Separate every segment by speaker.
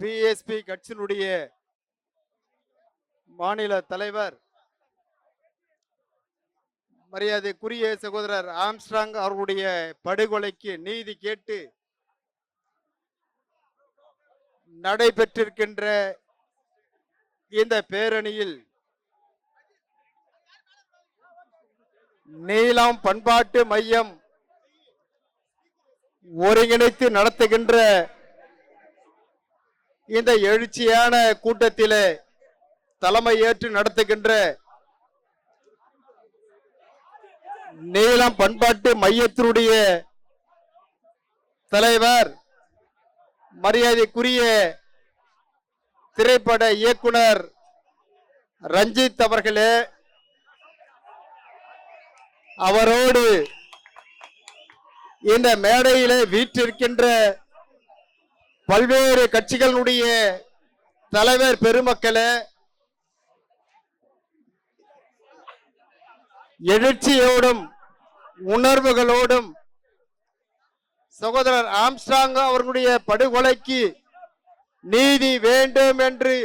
Speaker 1: BSP கட்சியினுடைய மாநில தலைவர் மரியாதைக்குரிய சகோதரர் ஆம்ஸ்ட்ராங் அவர்களுடைய படுகொலைக்கு நீதி கேட்டு நடைபெற்றிருக்கின்ற இந்த பேரணியில் நீலாம் பண்பாட்டு மையம் ஒருங்கிணைத்து நடத்துகின்ற இந்த எழுச்சியான கூட்டத்திலே தலைமை ஏற்று நடத்துகின்ற நீளம் பண்பாட்டு மையத்தினுடைய தலைவர் மரியாதைக்குரிய திரைப்பட இயக்குனர் ரஞ்சித் அவர்களே அவரோடு இந்த மேடையிலே வீற்றிருக்கின்ற பல்வேறு கட்சிகளுடைய தலைவர் பெருமக்களே எழுச்சியோடும் உணர்வுகளோடும் சகோதரர் ஆம்ஸ்டாங் அவர்களுடைய படுகொலைக்கு நீதி வேண்டும் என்று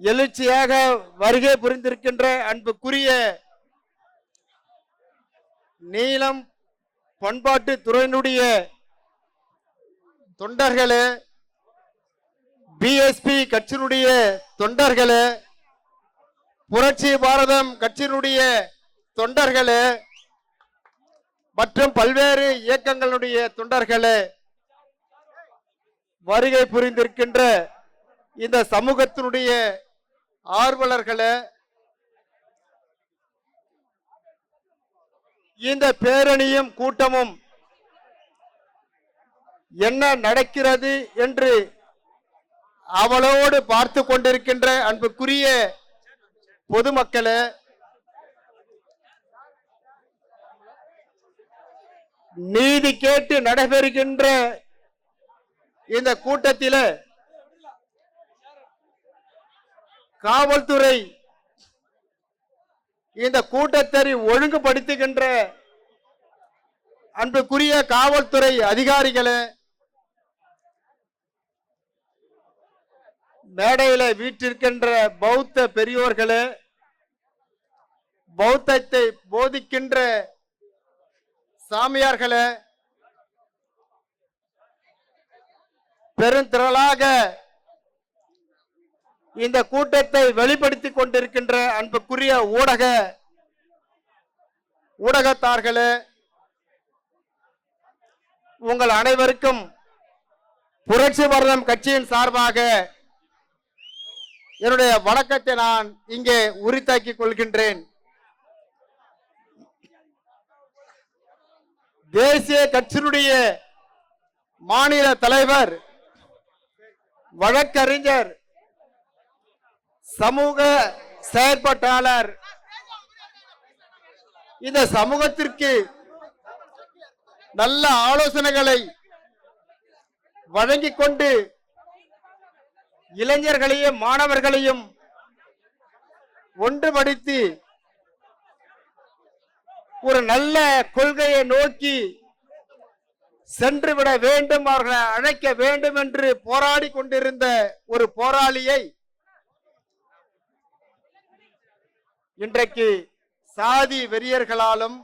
Speaker 1: எழுச்சியாக வருகை புரிந்திருக்கின்ற அன்புக்குரிய நீளம் பண்பாட்டு துறையினுடைய தொண்டர்களே பிஎஸ்பி கட்சியினுடைய தொண்டர்களே புரட்சி பாரதம் கட்சியினுடைய தொண்டர்களே மற்றும் பல்வேறு இயக்கங்களுடைய தொண்டர்களே வருகை புரிந்திருக்கின்ற இந்த சமூகத்தினுடைய ஆர்வலர்களே இந்த பேரணியும் கூட்டமும் என்ன நடக்கிறது என்று அவளோடு பார்த்து கொண்டிருக்கின்ற அன்புக்குரிய பொதுமக்களே நீதி கேட்டு நடைபெறுகின்ற இந்த கூட்டத்தில காவல்துறை இந்த கூட்டத்தை ஒழுங்குபடுத்துகின்ற அன்புக்குரிய காவல்துறை அதிகாரிகளே மேடையில வீற்றிருக்கின்ற பௌத்த பெரியோர்களே பௌத்தத்தை போதிக்கின்ற சாமியார்களே பெருந்திரளாக இந்த கூட்டத்தை வெளிப்படுத்திக் கொண்டிருக்கின்ற அன்புக்குரிய ஊடக ஊடகத்தார்களே உங்கள் அனைவருக்கும் புரட்சி பாரதம் கட்சியின் சார்பாக என்னுடைய வணக்கத்தை நான் இங்கே உரித்தாக்கிக் கொள்கின்றேன். தேசிய கட்சியினுடைய மாநில தலைவர் வழக்கறிஞர் சமூக செயற்பாட்டாளர். இந்த சமூகத்திற்கு நல்ல ஆலோசனைகளை வழங்கிக் கொண்டு இளைஞர்களையும் மாணவர்களையும் ஒன்றுபடுத்தி ஒரு நல்ல கொள்கையை நோக்கி சென்றுவிட வேண்டும் அவர்களை அழைக்க வேண்டும் என்று போராடி கொண்டிருந்த ஒரு போராளியை இன்றைக்கு சாதி வெறியர்களாலும்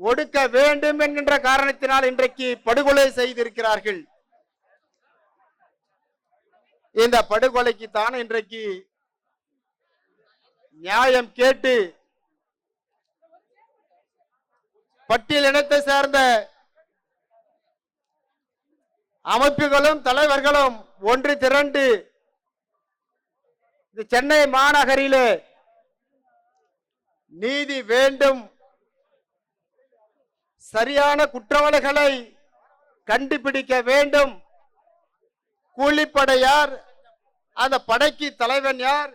Speaker 1: ஒடுக்க வேண்டும் என்கின்ற காரணத்தினால் இன்றைக்கு படுகொலை செய்திருக்கிறார்கள். இந்த படுகொலைக்கு தான் இன்றைக்கு நியாயம் கேட்டு பட்டியல் இனத்தை சேர்ந்த அமைப்புகளும் தலைவர்களும் ஒன்று திரண்டு இந்த சென்னை மாநகரிலே நீதி வேண்டும் சரியான குற்றவாளிகளை கண்டுபிடிக்க வேண்டும் கூலிப்படை யார்? அந்த படைக்கு தலைவன் யார்?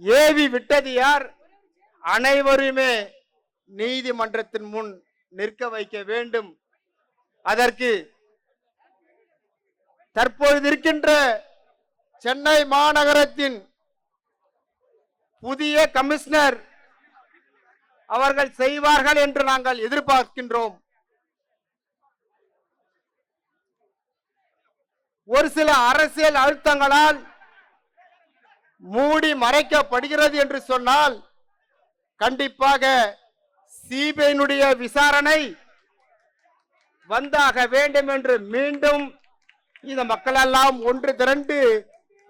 Speaker 1: ஏவி விட்டது யார்? அனைவருமே நீதிமன்றத்தின் முன் நிற்க வைக்க வேண்டும். அதற்கு தற்பொழுது இருக்கின்ற சென்னை மாநகரத்தின் புதிய கமிஷனர் அவர்கள் செய்வார்கள் என்று நாங்கள் எதிர்பார்க்கின்றோம். ஒரு சில அரசியல் அழுத்தங்களால் மூடி மறைக்கப்படுகிறது என்று சொன்னால் கண்டிப்பாக சிபிஐனுடைய விசாரணை வந்தாக வேண்டும் என்று மீண்டும் இந்த மக்களெல்லாம் ஒன்று திரண்டு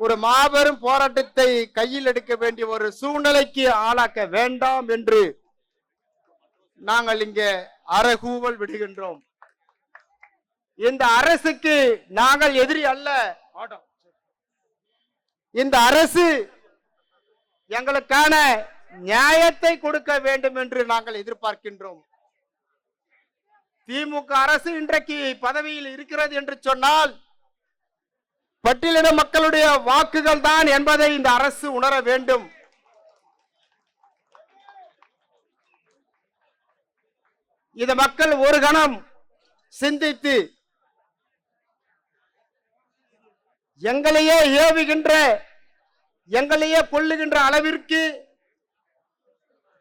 Speaker 1: ஒரு மாபெரும் போராட்டத்தை கையில் எடுக்க வேண்டிய ஒரு சூழ்நிலைக்கு ஆளாக்க வேண்டாம் என்று நாங்கள் இங்கே அறகூவல் விடுகின்றோம். இந்த அரசுக்கு நாங்கள் எதிரி அல்ல. இந்த அரசு எங்களுக்கான நியாயத்தை கொடுக்க வேண்டும் என்று நாங்கள் எதிர்பார்க்கின்றோம். திமுக அரசு இன்றைக்கு பதவியில் இருக்கிறது என்று சொன்னால் பட்டியலின மக்களுடைய வாக்குகள் தான் என்பதை இந்த அரசு உணர வேண்டும். இந்த மக்கள் ஒரு கணம் சிந்தித்து எங்களையே ஏவுகின்ற எங்களையே கொள்ளுகின்ற அளவிற்கு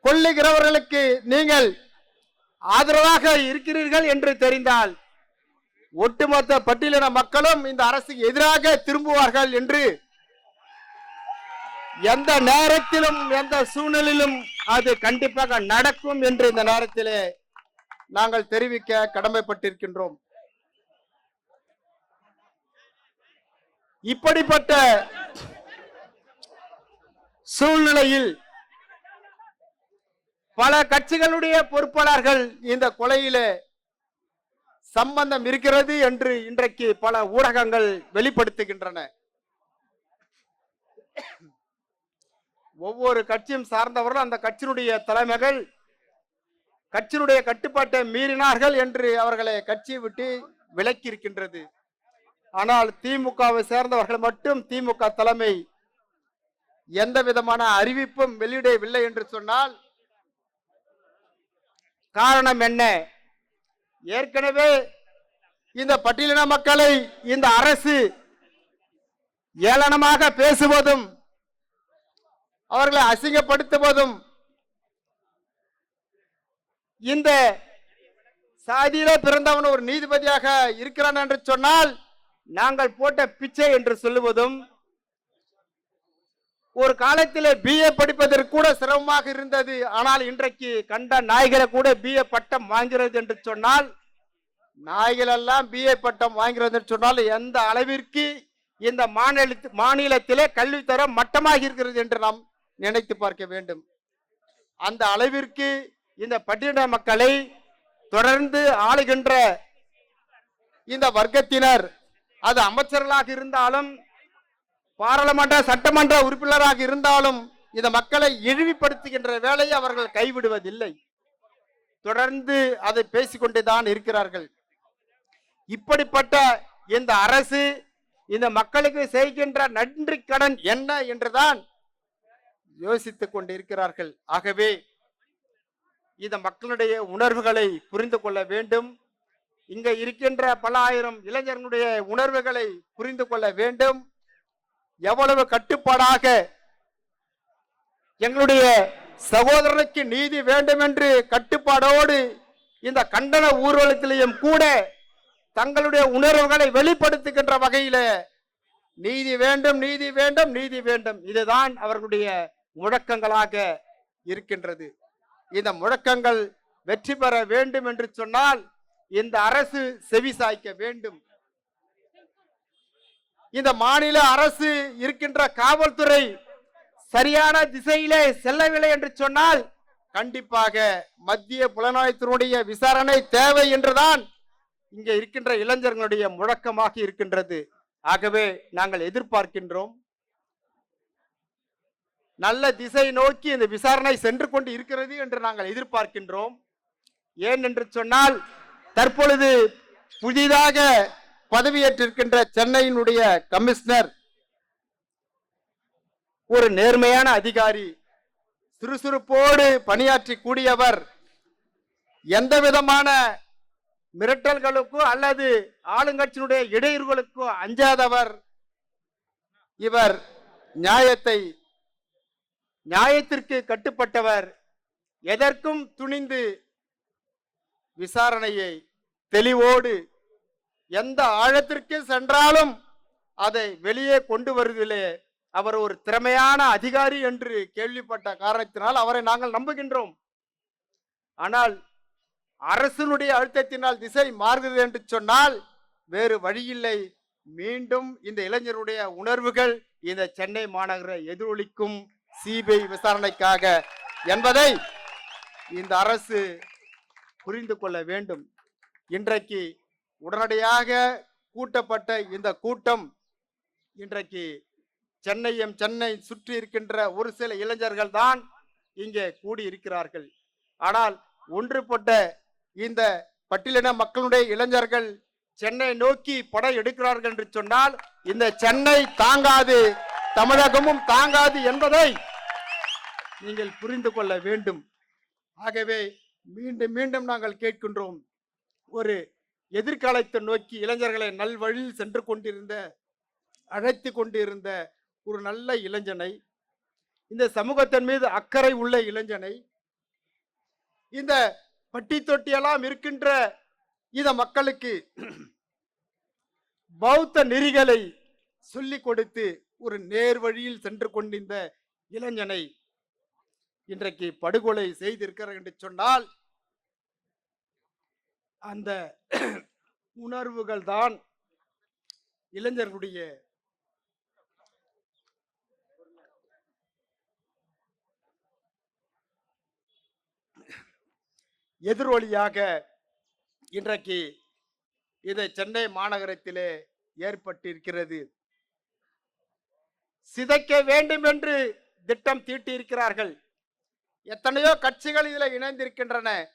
Speaker 1: கொள்ளுகிறவர்களுக்கு நீங்கள் ஆதரவாக இருக்கிறீர்கள் என்று தெரிந்தால் ஒட்டுமொத்த பட்டியலின மக்களும் இந்த அரசுக்கு எதிராக திரும்புவார்கள் என்று எந்த நேரத்திலும் எந்த சூழ்நிலையிலும் அது கண்டிப்பாக நடக்கும் என்று இந்த நேரத்திலே நாங்கள் தெரிவிக்க கடமைப்பட்டிருக்கின்றோம். இப்படிப்பட்ட சூழ்நிலையில் பல கட்சிகளுடைய பொறுப்பாளர்கள் இந்த கொலையிலே சம்பந்தம் இருக்கிறது என்று இன்றைக்கு பல ஊடகங்கள் வெளிப்படுத்துகின்றன. ஒவ்வொரு கட்சியும் சார்ந்தவர்கள் அந்த கட்சியினுடைய தலைமைகள் கட்சியினுடைய கட்டுப்பாட்டை மீறினார்கள் என்று அவர்களை கட்சியை விட்டு விலக்கி இருக்கின்றது. ஆனால் திமுகவை சேர்ந்தவர்கள் மட்டும் திமுக தலைமை எந்த விதமான அறிவிப்பும் வெளியிடவில்லை என்று சொன்னால் காரணம் என்ன? ஏற்கனவே இந்த பட்டியலின மக்களை இந்த அரசு ஏளனமாக பேசுவதும் அவர்களை அசிங்கப்படுத்துவதும் இந்த சாதியில பிறந்தவன் ஒரு நீதிபதியாக இருக்கிறான் என்று சொன்னால் நாங்கள் போட்ட பிச்சை என்று சொல்லுவதும் ஒரு காலத்தில் பிஏ படிப்பதற்கு கூட சிரமமாக இருந்தது. ஆனால் இன்றைக்கு கண்ட நாய்களை கூட பிஏ பட்டம் வாங்கிறது என்று சொன்னால் நாய்களெல்லாம் பிஏ பட்டம் வாங்கிறது என்று சொன்னால் எந்த அளவிற்கு இந்த மாநில மாநிலத்திலே கல்வித்தரம் மட்டமாக இருக்கிறது என்று நாம் நினைத்து பார்க்க வேண்டும். அந்த அளவிற்கு இந்த பட்டியல மக்களை தொடர்ந்து ஆளுகின்ற இந்த வர்க்கத்தினர் அது அமைச்சர்களாக இருந்தாலும் பாராளுமன்ற சட்டமன்ற உறுப்பினராக இருந்தாலும் இந்த மக்களை இழிவுபடுத்துகின்ற வேலையை அவர்கள் கைவிடுவதில்லை. தொடர்ந்து அதை பேசிக்கொண்டுதான் இருக்கிறார்கள். இப்படிப்பட்ட இந்த அரசு இந்த மக்களுக்கு செய்கின்ற நன்றி கடன் என்ன என்றுதான் யோசித்துக் கொண்டிருக்கிறார்கள். ஆகவே இந்த மக்களுடைய உணர்வுகளை புரிந்து கொள்ள வேண்டும். இங்க இருக்கின்ற பல ஆயிரம் இளைஞர்களுடைய உணர்வுகளை புரிந்து கொள்ள வேண்டும். எவ்வளவு கட்டுப்பாடாக எங்களுடைய சகோதரனுக்கு நீதி வேண்டும் என்று கட்டுப்பாடோடு இந்த கண்டன ஊர்வலத்திலையும் கூட தங்களுடைய உணர்வுகளை வெளிப்படுத்துகின்ற வகையில நீதி வேண்டும் நீதி வேண்டும் நீதி வேண்டும். இதுதான் அவர்களுடைய முழக்கங்களாக இருக்கின்றது. இந்த முழக்கங்கள் வெற்றி பெற வேண்டும் என்று சொன்னால் இந்த அரசு செவி சாய்க்க வேண்டும். இந்த மாநில அரசு இருக்கின்ற காவல்துறை சரியான திசையிலே செல்லவில்லை என்று சொன்னால் கண்டிப்பாக மத்திய புலனாய்வுத்துறையுடைய விசாரணை தேவை என்றுதான் இங்க இருக்கின்ற இளைஞர்களுடைய முழக்கமாக இருக்கின்றது. ஆகவே நாங்கள் எதிர்பார்க்கின்றோம். நல்ல திசை நோக்கி இந்த விசாரணை சென்று கொண்டு இருக்கிறது என்று நாங்கள் எதிர்பார்க்கின்றோம். ஏன் என்று சொன்னால் தற்பொழுது புதிதாக பதவியேற்றிருக்கின்ற சென்னையினுடைய கமிஷனர் ஒரு நேர்மையான அதிகாரி சுறுசுறுப்போடு பணியாற்றி கூடியவர் எந்த விதமான மிரட்டல்களுக்கோ அல்லது ஆளுங்கட்சியினுடைய இடையூறுகளுக்கோ அஞ்சாதவர். இவர் நியாயத்தை நியாயத்திற்கு கட்டுப்பட்டவர். எதற்கும் துணிந்து விசாரணையை தெளிவோடு எந்த ஆழத்திற்கு சென்றாலும் அதை வெளியே கொண்டு வருவதிலே அவர் ஒரு திறமையான அதிகாரி என்று கேள்விப்பட்ட காரணத்தினால் அவரை நாங்கள் நம்புகின்றோம். ஆனால் அரசனுடைய அழுத்தத்தினால் திசை மாறுகிறது என்று சொன்னால் வேறு வழியில்லை. மீண்டும் இந்த இளைஞருடைய உணர்வுகள் இந்த சென்னை மாநகர எதிரொலிக்கும் சிபிஐ விசாரணைக்காக என்பதை இந்த அரசு புரிந்து கொள்ள வேண்டும். இன்றைக்கு உடனடியாக கூட்டப்பட்ட இந்த கூட்டம் இன்றைக்கு சென்னையும் சென்னை சுற்றி இருக்கின்ற ஒரு சில இளைஞர்கள் தான் இங்கே கூடியிருக்கிறார்கள். ஆனால் ஒன்றுபட்ட இந்த பட்டியலின மக்களுடைய இளைஞர்கள் சென்னை நோக்கி படம் எடுக்கிறார்கள் என்று சொன்னால் இந்த சென்னை தாங்காது தமிழகமும் தாங்காது என்பதை நீங்கள் புரிந்து கொள்ள வேண்டும். ஆகவே மீண்டும் மீண்டும் நாங்கள் கேட்கின்றோம். ஒரு எதிர்காலத்தை நோக்கி இளைஞர்களை நல்வழியில் சென்று கொண்டிருந்த அழைத்து கொண்டிருந்த ஒரு நல்ல இளைஞனை இந்த சமூகத்தின் மீது அக்கறை உள்ள இளைஞனை இந்த பட்டி தொட்டியெல்லாம் இருக்கின்ற இந்த மக்களுக்கு பௌத்த நெறிகளை சொல்லிக் கொடுத்து ஒரு நேர் வழியில் சென்று கொண்டிருந்த இளைஞனை இன்றைக்கு படுகொலை செய்திருக்கிறார் என்று சொன்னால் அந்த உணர்வுகள் தான் இளைஞர்களுடைய எதிரொலியாக இன்றைக்கு இது சென்னை மாநகரத்திலே ஏற்பட்டிருக்கிறது. சிதைக்க வேண்டும் என்று திட்டம் தீட்டியிருக்கிறார்கள். எத்தனையோ கட்சிகள் இதில் இணைந்திருக்கின்றன.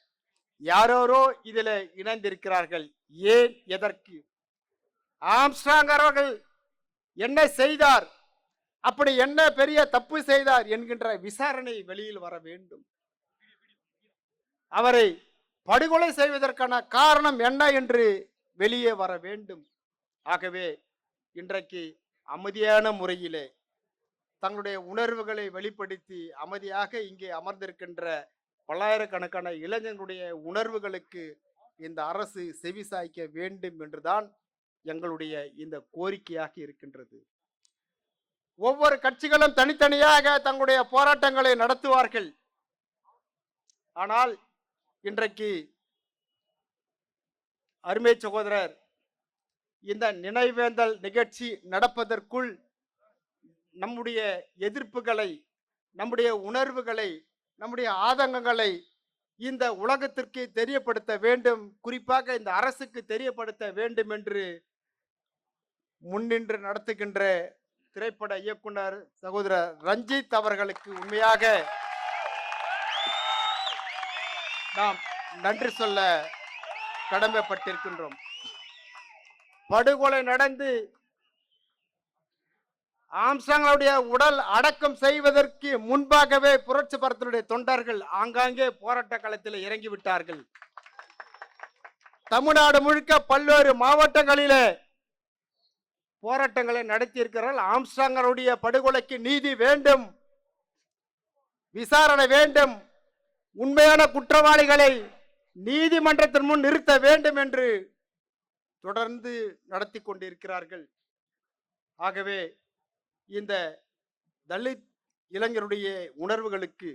Speaker 1: யாரோரோ இதில் இணைந்திருக்கிறார்கள். ஏன் எதற்கு? ஆம்ஸ்ட்ராங் அவர்கள் என்ன செய்தார். அப்படி என்ன பெரிய தப்பு செய்தார் என்கின்ற விசாரணை வெளியில் வர வேண்டும். அவரை படுகொலை செய்வதற்கான காரணம் என்ன என்று வெளியே வர வேண்டும். ஆகவே இன்றைக்கு அமைதியான முறையிலே தங்களுடைய உணர்வுகளை வெளிப்படுத்தி அமைதியாக இங்கே அமர்ந்திருக்கின்ற பல்லாயிரக்கணக்கான இளைஞர்களுடைய உணர்வுகளுக்கு இந்த அரசு செவி சாய்க்க வேண்டும் என்றுதான் எங்களுடைய இந்த கோரிக்கையாக இருக்கின்றது. ஒவ்வொரு கட்சிகளும் தனித்தனியாக தங்களுடைய போராட்டங்களை நடத்துவார்கள். ஆனால் இன்றைக்கு அருமை சகோதரர் இந்த நினைவேந்தல் நிகழ்ச்சி நடப்பதற்குள் நம்முடைய எதிர்ப்புகளை நம்முடைய உணர்வுகளை நம்முடைய ஆதங்கங்களை இந்த உலகத்திற்கு தெரியப்படுத்த வேண்டும். குறிப்பாக இந்த அரசுக்கு தெரியப்படுத்த வேண்டும் என்று முன்னின்று நடத்துகின்ற திரைப்பட இயக்குனர் சகோதரர் ரஞ்சித் அவர்களுக்கு உண்மையாக நாம் நன்றி சொல்ல கடமைப்பட்டிருக்கின்றோம். படுகொலை நடந்து ஆம்சாங்களுடைய உடல் அடக்கம் செய்வதற்கு முன்பாகவே புரட்சி பரத்தினுடைய தொண்டர்கள் ஆங்காங்கே போராட்ட களத்தில் இறங்கி விட்டார்கள். தமிழ்நாடு முழுக்க பல்வேறு மாவட்டங்களிலே போராட்டங்களை நடத்தியிருக்கிறார்கள். ஆம்ஸ்டாங்கனுடைய படுகொலைக்கு நீதி வேண்டும் விசாரணை வேண்டும் உண்மையான குற்றவாளிகளை நீதிமன்றத்தின் முன் நிறுத்த வேண்டும் என்று தொடர்ந்து நடத்தி கொண்டிருக்கிறார்கள். ஆகவே இந்த தலித் இளைஞருடைய உணர்வுகளுக்கு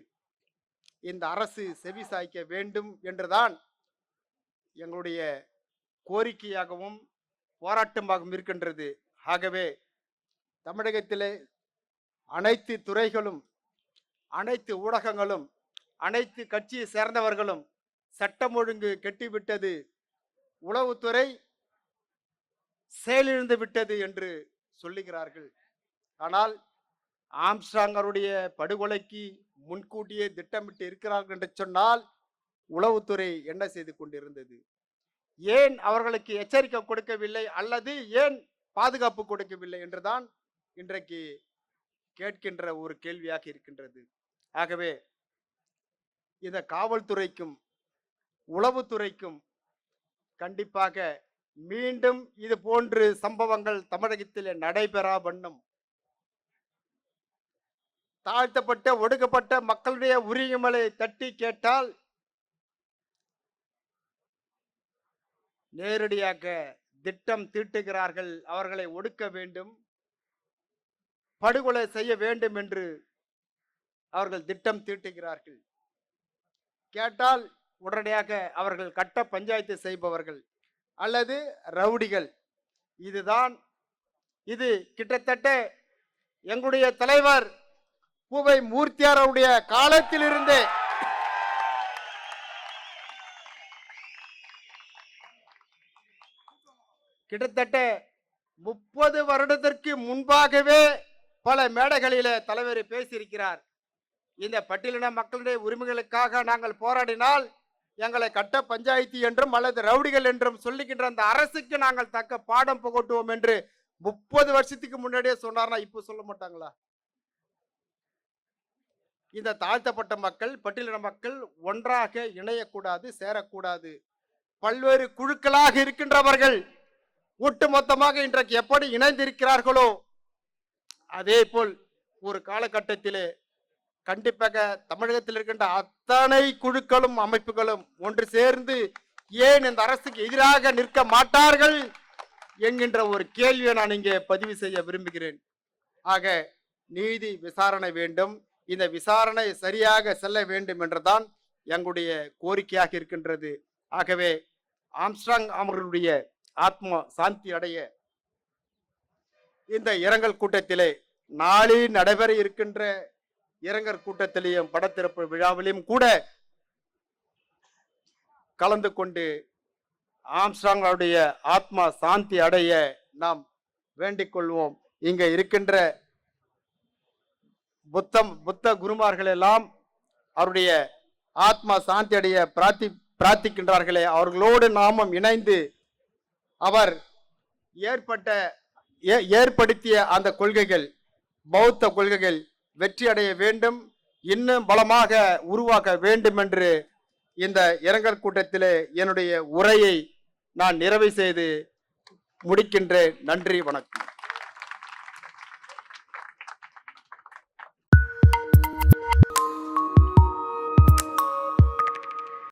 Speaker 1: இந்த அரசு செவி சாய்க்க வேண்டும் என்றுதான் எங்களுடைய கோரிக்கையாகவும் போராட்டமாகவும் இருக்கின்றது. ஆகவே தமிழகத்திலே அனைத்து துறைகளும் அனைத்து ஊடகங்களும் அனைத்து கட்சியை சேர்ந்தவர்களும் சட்டம் ஒழுங்கு கெட்டிவிட்டது உளவுத்துறை செயலிழந்து விட்டது என்று சொல்லுகிறார்கள். ஆனால் ஆம்ஸ்டாங்கருடைய படுகொலைக்கு முன்கூட்டியே திட்டமிட்டு இருக்கிறார்கள் என்று சொன்னால் உளவுத்துறை என்ன செய்து கொண்டிருந்தது? ஏன் அவர்களுக்கு எச்சரிக்கை கொடுக்கவில்லை அல்லது ஏன் பாதுகாப்பு கொடுக்கவில்லை என்றுதான் இன்றைக்கு கேட்கின்ற ஒரு கேள்வியாக இருக்கின்றது. ஆகவே இந்த காவல்துறைக்கும் உளவுத்துறைக்கும் கண்டிப்பாக மீண்டும் இது போன்று சம்பவங்கள் தமிழகத்தில் நடைபெறா வண்ணம் தாழ்த்தப்பட்ட ஒடுக்கப்பட்ட மக்களுடைய உரிமைகளை தட்டி கேட்டால் நேரடியாக திட்டம் தீட்டுகிறார்கள். அவர்களை ஒடுக்க வேண்டும். படுகொலை செய்ய வேண்டும் என்று அவர்கள் திட்டம் தீட்டுகிறார்கள். கேட்டால் உடனடியாக அவர்கள் கட்ட பஞ்சாயத்து செய்பவர்கள் அல்லது ரவுடிகள். இதுதான் இது கிட்டத்தட்ட எங்களுடைய தலைவர் பூவை மூர்த்தியாருடைய காலத்திலிருந்தே. கிட்டத்தட்ட முப்பது வருடத்திற்கு முன்பாகவே பல மேடைகளில தலைவர் பேசியிருக்கிறார். இந்த பட்டியலின மக்களுடைய உரிமைகளுக்காக நாங்கள் போராடினால் எங்களை கட்ட பஞ்சாயத்து என்றும் அல்லது ரவுடிகள் என்றும் சொல்லுகின்ற அந்த அரசுக்கு நாங்கள் தக்க பாடம் புகட்டுவோம் என்று முப்பது வருஷத்துக்கு முன்னாடியே சொன்னார்னா இப்போ சொல்ல மாட்டாங்களா? இந்த தாழ்த்தப்பட்ட மக்கள் பட்டியலின மக்கள் ஒன்றாக இணையக்கூடாது சேரக்கூடாது. பல்வேறு குழுக்களாக இருக்கின்றவர்கள் ஒட்டுமொத்தமாக இன்றைக்கு எப்படி இணைந்திருக்கிறார்களோ அதே போல் ஒரு காலகட்டத்திலே கண்டிப்பாக தமிழகத்தில் இருக்கின்ற அத்தனை குழுக்களும் அமைப்புகளும் ஒன்று சேர்ந்து ஏன் இந்த அரசுக்கு எதிராக நிற்க மாட்டார்கள் என்கின்ற ஒரு கேள்வியை நான் இங்கே பதிவு செய்ய விரும்புகிறேன். ஆக நீதி விசாரணை வேண்டும். இந்த விசாரணை சரியாக செல்ல வேண்டும் என்றுதான் எங்களுடைய கோரிக்கையாக இருக்கின்றது. ஆகவே ஆம்ஸ்ட்ராங் அவர்களுடைய ஆத்மா சாந்தி அடைய இந்த இரங்கல் கூட்டத்திலே நாளில் நடைபெற இருக்கின்ற இரங்கல் கூட்டத்திலேயும் படத்திறப்பு விழாவிலையும் கூட கலந்து கொண்டு ஆம்ஸ்ட்ராங்களுடைய ஆத்மா சாந்தி அடைய நாம் வேண்டிக் கொள்வோம். இங்கே இருக்கின்ற புத்தம் புத்த குருமார்கள் எல்லாம் அவருடைய ஆத்மா சாந்தி அடைய பிரார்த்தி பிரார்த்திக்கின்றார்களே. அவர்களோடு நாமும் இணைந்து அவர் ஏற்பட்ட ஏ- ஏற்படுத்திய அந்த கொள்கைகள் பௌத்த கொள்கைகள் வெற்றி அடைய வேண்டும் இன்னும் பலமாக உருவாக்க வேண்டும் என்று இந்த இரங்கல் கூட்டத்திலே என்னுடைய உரையை நான் நிறைவு செய்து முடிக்கின்றேன். நன்றி வணக்கம்.